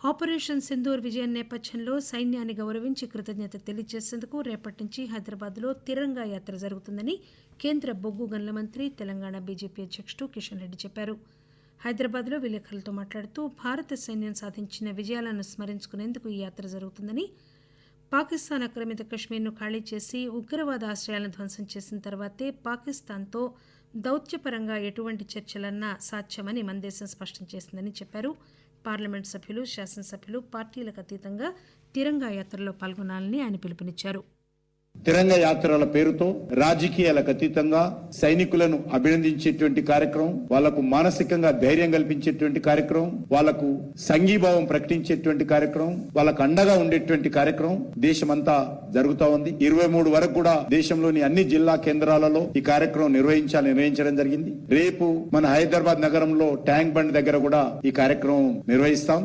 Operation Sindoor విజయం నేపథ్యంలో సైన్యాన్ని గౌరవించి కృతజ్ఞత తెలియజేసేందుకు రేపటి నుంచి హైదరాబాద్లో తిరంగా యాత్ర జరుగుతుందని కేంద్ర బొగ్గు గనుల మంత్రి తెలంగాణ బీజేపీ అధ్యక్షుడు కిషన్ రెడ్డి చెప్పారు. హైదరాబాద్లో విలేకరులతో మాట్లాడుతూ భారత సైన్యం సాధించిన విజయాలను స్మరించుకునేందుకు ఈ యాత్ర జరుగుతుందని పాకిస్తాన్ ఆక్రమిత కశ్మీర్ను ఖాళీ చేసి ఉగ్రవాద ఆశ్రయాలను ధ్వంసం చేసిన తర్వాతే పాకిస్తాన్తో దౌత్యపరంగా ఎటువంటి చర్చలన్నా సాధ్యమని మన దేశం స్పష్టం చేసిందని చెప్పారు. పార్లమెంట్ సభ్యులు శాసనసభ్యులు పార్టీలకు అతీతంగా తిరంగా యాత్రలో పాల్గొనాలని ఆయన పిలుపునిచ్చారు. తిరంగ యాత్రల పేరుతో రాజకీయాలకు అతీతంగా సైనికులను అభినందించేటువంటి కార్యక్రమం వాళ్ళకు మానసికంగా ధైర్యం కల్పించేటువంటి కార్యక్రమం వాళ్ళకు సంఘీభావం ప్రకటించేటువంటి కార్యక్రమం వాళ్ళకు అండగా ఉండేటువంటి కార్యక్రమం దేశమంతా జరుగుతా ఉంది. ఇరవై మూడు వరకు కూడా దేశంలోని అన్ని జిల్లా కేంద్రాలలో ఈ కార్యక్రమం నిర్వహించాలి నిర్వహించడం జరిగింది. రేపు మన హైదరాబాద్ నగరంలో ట్యాంక్ బండ్ దగ్గర కూడా ఈ కార్యక్రమం నిర్వహిస్తాం.